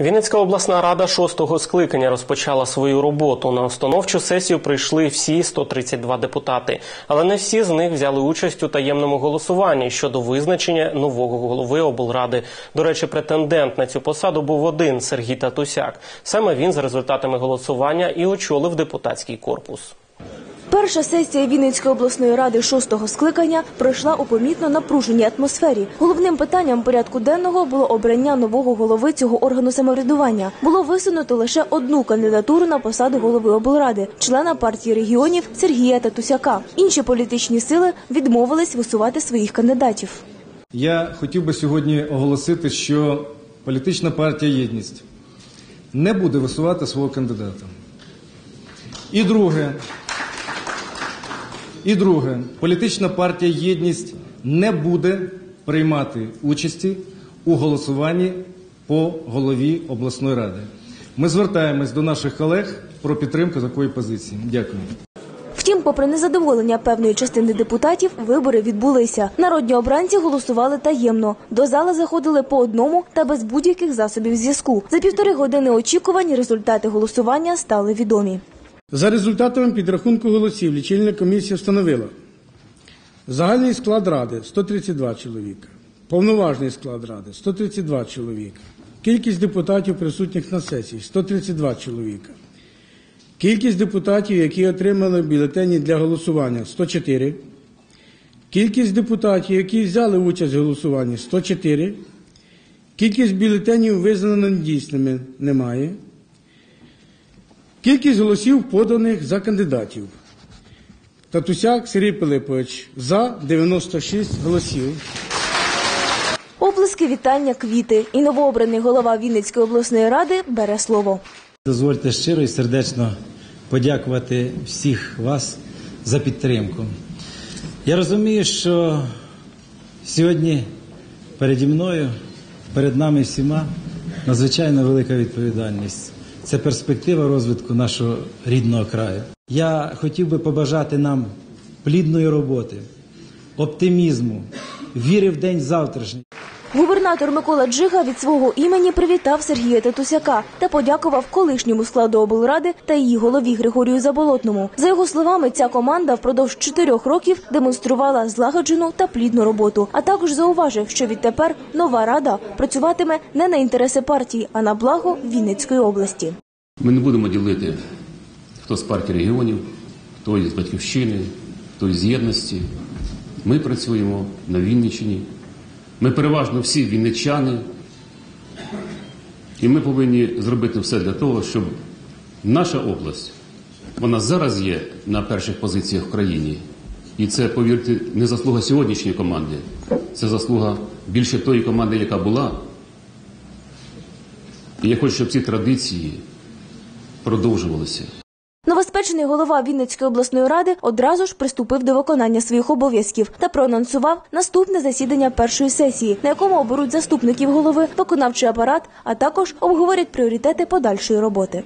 Вінницька обласна рада шостого скликання розпочала свою роботу. На установчу сесію прийшли всі 132 депутати, але не всі з них взяли участь у таємному голосуванні щодо визначення нового голови облради. До речі, претендент на цю посаду був один Сергій Татусяк. Саме він за результатами голосування і очолив депутатський корпус. Перша сесія Вінницької обласної ради шостого скликання пройшла у помітно напруженій атмосфері. Головним питанням порядку денного було обрання нового голови цього органу самоврядування. Було висунуто лише одну кандидатуру на посаду голови облради, члена партії регіонів Сергія Татусяка. Інші політичні сили відмовились висувати своїх кандидатів. Я хотів би сьогодні оголосити, що політична партія Єдність не буде висувати свого кандидата. І друге, і друге, політична партія Єдність не буде приймати участі у голосуванні по голові обласної ради. Ми звертаємось до наших колег про підтримку такої позиції. Дякую. Втім, попри незадоволення певної частини депутатів, вибори відбулися. Народні обранці голосували таємно. До зали заходили по одному та без будь-яких засобів зв'язку. За півтори години очікувань результати голосування стали відомі. За результатами підрахунку голосів лічильна комісія встановила загальний склад ради 132 чоловіка, повноважний склад ради 132 чоловіка, кількість депутатів присутніх на сесії 132 чоловіка, кількість депутатів, які отримали бюлетені для голосування 104, кількість депутатів, які взяли участь в голосуванні 104, кількість бюлетенів визнано недійсними немає. Кількість голосів поданих за кандидатів. Татусяк Сергій Пилипович за 96 голосів. Оплески, вітання, квіти. І новообраний голова Вінницької обласної ради бере слово. Дозвольте щиро і сердечно подякувати всіх вас за підтримку. Я розумію, що сьогодні переді мною, перед нами всіма надзвичайно велика відповідальність. Це перспектива розвитку нашого рідного краю. Я хотів би побажати нам плідної роботи, оптимізму, віри в день завтрашній. Губернатор Микола Джига від свого імені привітав Сергія Татусяка та подякував колишньому складу облради та її голові Григорію Заболотному. За його словами, ця команда впродовж чотирьох років демонструвала злагоджену та плідну роботу. А також зауважив, що відтепер нова рада працюватиме не на інтереси партії, а на благо Вінницької області. Ми не будемо ділити, хто з партії регіонів, хто із батьківщини, хто із єдності. Ми працюємо на Вінниччині. Ми переважно всі вінничани. І ми повинні зробити все для того, щоб наша область, вона зараз є на перших позиціях в країні. І це, повірте, не заслуга сьогоднішньої команди, це заслуга більше тої команди, яка була. І я хочу, щоб ці традиції продовжувалися. Новоспечений голова Вінницької обласної ради одразу ж приступив до виконання своїх обов'язків та проанонсував наступне засідання першої сесії, на якому оберуть заступників голови, виконавчий апарат, а також обговорять пріоритети подальшої роботи.